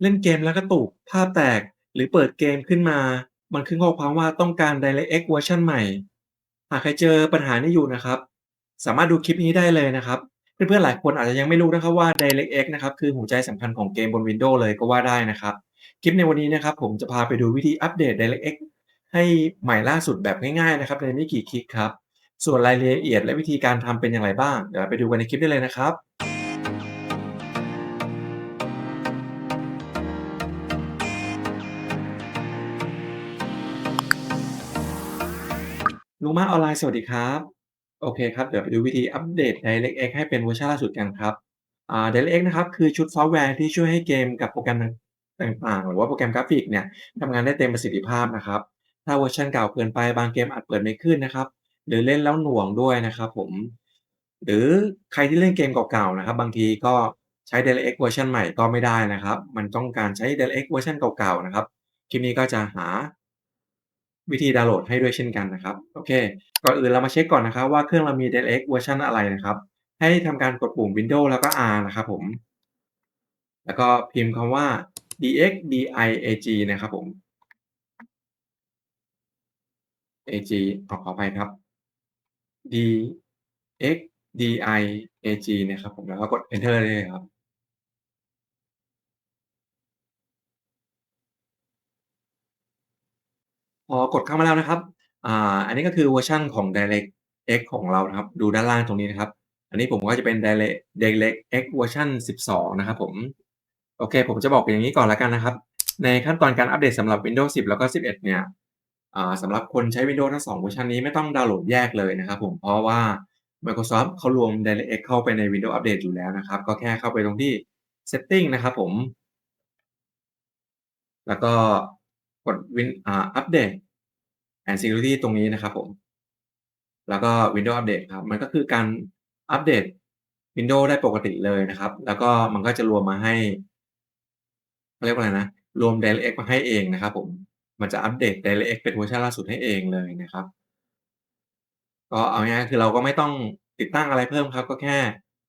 เล่นเกมแล้วกระตุก ภาพแตก หรือเปิดเกมขึ้นมา มันขึ้นข้อความว่าต้องการ DirectX เวอร์ชันใหม่ หากใครเจอปัญหานี้อยู่นะครับ สามารถดูคลิปนี้ได้เลยนะครับ เพื่อนๆหลายคนอาจจะยังไม่รู้นะครับว่า DirectX นะครับคือหัวใจสำคัญของเกมบน Windows เลยก็ว่าได้นะครับ คลิปในวันนี้นะครับผมจะพาไปดูวิธีอัปเดต DirectX ให้ใหม่ล่าสุดแบบง่ายๆนะครับในไม่กี่คลิกครับ ส่วนรายละเอียดและวิธีการทำเป็นอย่างไรบ้าง เดี๋ยวไปดูกันในคลิปได้เลยนะครับ ลุงมาออนไลน์สวัสดีครับ โอเคครับ เดี๋ยวไปดูวิธีอัปเดต DirectX ให้เป็นเวอร์ชันล่าสุดกันครับอ่า DirectX นะครับ คือชุดซอฟต์แวร์ที่ช่วยให้เกมกับโปรแกรมต่างๆ หรือว่าโปรแกรมกราฟิกเนี่ยทำงานได้เต็มประสิทธิภาพนะครับ ถ้าเวอร์ชันเก่าเกินไปบางเกมอาจเปิดไม่ขึ้นนะครับ หรือเล่นแล้วหน่วงด้วยนะครับผม หรือใครที่เล่นเกมเก่าๆนะครับ บางทีก็ใช้ DirectX เวอร์ชันใหม่ก็ไม่ได้นะครับ มันต้องการใช้ DirectX เวอร์ชันเก่าๆนะครับ คลิปนี้ก็จะหา วิธีดาวน์โหลดให้ด้วยเช่นกันนะครับโอเค ก่อนอื่นเรามาเช็กก่อนนะครับว่าเครื่องเรามี DirectX เวอร์ชันอะไรนะครับ ให้ทำการกดปุ่ม Windows แล้วก็ R นะครับผม แล้วก็พิมพ์คำว่า dxdiag นะครับผม ag ขอขออภัยครับ dxdiag นะครับผมแล้วก็กด Enter เลยครับ พอกดเข้ามาแล้วนะครับอ่าอันนี้ก็คือเวอร์ชันของ DirectX ของเรานะครับ ดูด้านล่างตรงนี้นะครับ อันนี้ผมก็จะเป็น Direct DirectX เวอร์ชัน12 นะครับผม โอเค ผมจะบอกอย่างนี้ก่อนแล้วกันนะครับ ในขั้นตอนการอัปเดตสำหรับ Windows 10 แล้วก็ 11 เนี่ยสำหรับคนใช้ Windows ทั้ง2เวอร์ชันนี้ไม่ต้องดาวน์โหลดแยกเลยนะครับผม เพราะว่า Microsoft เขารวม DirectX เข้าไปใน Windows Update อยู่แล้วนะครับ ก็แค่เข้าไปตรงที่ Setting นะครับผม แล้วก็ กด Win อ่า Update and Security ตรงนี้นะครับผม แล้วก็ Windows Update ครับ มันก็คือการอัปเดต Windows ได้ปกติเลยนะครับ แล้วก็มันก็จะรวมมาให้เรียกว่าอะไรนะ รวม DirectX มาให้เองนะครับผม มันจะอัปเดต DirectX เป็นเวอร์ชันล่าสุดให้เองเลยนะครับ ก็เอาง่ายคือเราก็ไม่ต้องติดตั้งอะไรเพิ่มครับ ก็แค่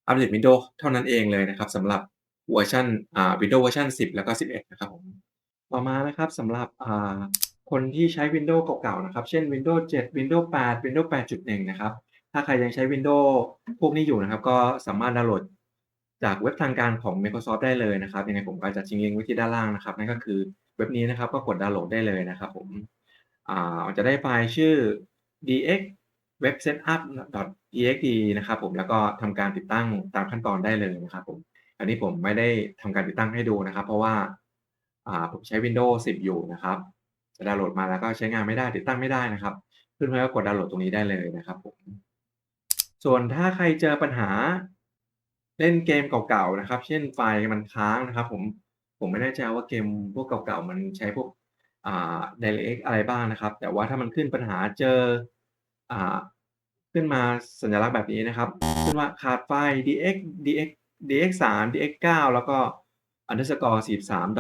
อัปเดต Windows เท่านั้นเองเลยนะครับสำหรับเวอร์ชันอ่า Windows เวอร์ชัน10 แล้วก็ 11 นะครับผม ต่อมานะครับสำหรับอ่าคนที่ใช้ Windows เก่าๆนะครับ เช่น Windows 7 Windows 8 Windows 8.1 นะครับ ถ้าใครยังใช้ Windows พวกนี้อยู่นะครับ ก็สามารถดาวน์โหลดจากเว็บทางการของ Microsoft ได้เลยนะครับ ยังไงผมก็จะทิ้งลิงก์ไว้ที่ด้านล่างนะครับ นั่นก็คือเว็บนี้นะครับ ก็กดดาวน์โหลดได้เลยนะครับผมอ่าจะได้ไฟล์ชื่อ dx web setup .exe นะครับผม แล้วก็ทำการติดตั้งตามขั้นตอนได้เลยนะครับผม อันนี้ผมไม่ได้ทำการติดตั้งให้ดูนะครับ เพราะว่า ผมใช้ Windows 10 อยู่นะครับจะดาวน์โหลดมาแล้วก็ใช้งานไม่ได้ติดตั้งไม่ได้นะครับเพื่อนๆก็กดดาวน์โหลดตรงนี้ได้เลยนะครับผมส่วนถ้าใครเจอปัญหาเล่นเกมเก่าๆนะครับ เช่นไฟล์มันค้างนะครับ ผมผมไม่แน่ใจว่าเกมพวกเก่าๆมันใช้พวกอ่า DirectX อะไรบ้างนะครับ แต่ว่าถ้ามันขึ้นปัญหาเจออ่าขึ้นมาสัญลักษณ์แบบนี้นะครับ ขึ้นว่าขาดไฟล์ dx dx dx3 dx9 แล้วก็ underscore 43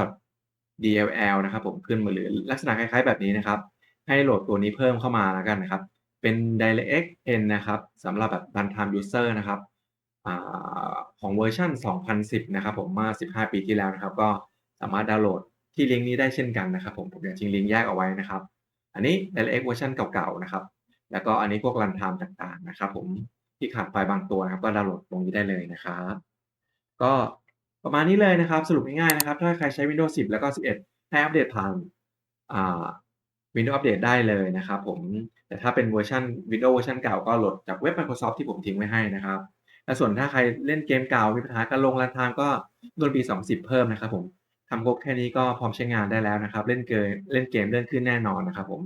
dll นะครับผมขึ้นมาหรือลักษณะคล้ายๆแบบนี้นะครับ ให้โหลดตัวนี้เพิ่มเข้ามาแล้วกันนะครับ เป็น DirectX N นะครับสำหรับแบบ Runtime User นะครับอของเวอร์ชัน2010 นะครับผมเมื่อ 15 ปีที่แล้วนะครับ ก็สามารถดาวน์โหลดที่ลิงก์นี้ได้เช่นกันนะครับผมผมจะทิ้งลิงก์แยกเอาไว้นะครับ อันนี้ DirectX เวอร์ชันเก่าๆนะครับ แล้วก็อันนี้พวก Runtime ต่างๆนะครับ ผมที่ขาดไฟล์บางตัวนะครับ ก็ดาวน์โหลดตรงนี้ได้เลยนะครับ ก็ ประมาณนี้เลยนะครับ สรุปง่ายๆนะครับ ถ้าใครใช้ Windows 10 แล้วก็ 11 ให้อัปเดตผ่านอ่า Windows Update ได้เลยนะครับผม แต่ถ้าเป็นเวอร์ชัน Windows เวอร์ชันเก่าก็โหลดจากเว็บ Microsoft ที่ผมทิ้งไว้ให้นะครับ และส่วนถ้าใครเล่นเกมเก่ามีปัญหาการลง Runtime ก็โดนปี 2010 เพิ่มนะครับผมทำครบแค่นี้ก็พร้อมใช้งานได้แล้วนะครับ เล่นเกมเล่นเกมเลื่อนขึ้นแน่นอนนะครับผม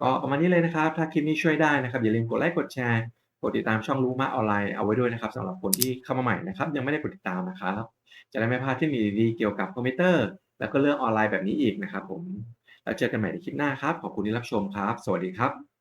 ก็ประมาณนี้เลยนะครับ ถ้าคลิปนี้ช่วยได้นะครับ อย่าลืมกดไลค์กดแชร์กดติดตามช่องรู้มากออนไลน์เอาไว้ด้วยนะครับสำหรับคนที่เข้ามาใหม่นะครับ ยังไม่ได้กดติดตามนะครับ จะได้ไม่พลาดที่มีดีๆเกี่ยวกับคอมพิวเตอร์ แล้วก็เรื่องออนไลน์แบบนี้อีกนะครับผม แล้วเจอกันใหม่ในคลิปหน้าครับ ขอบคุณที่รับชมครับ สวัสดีครับ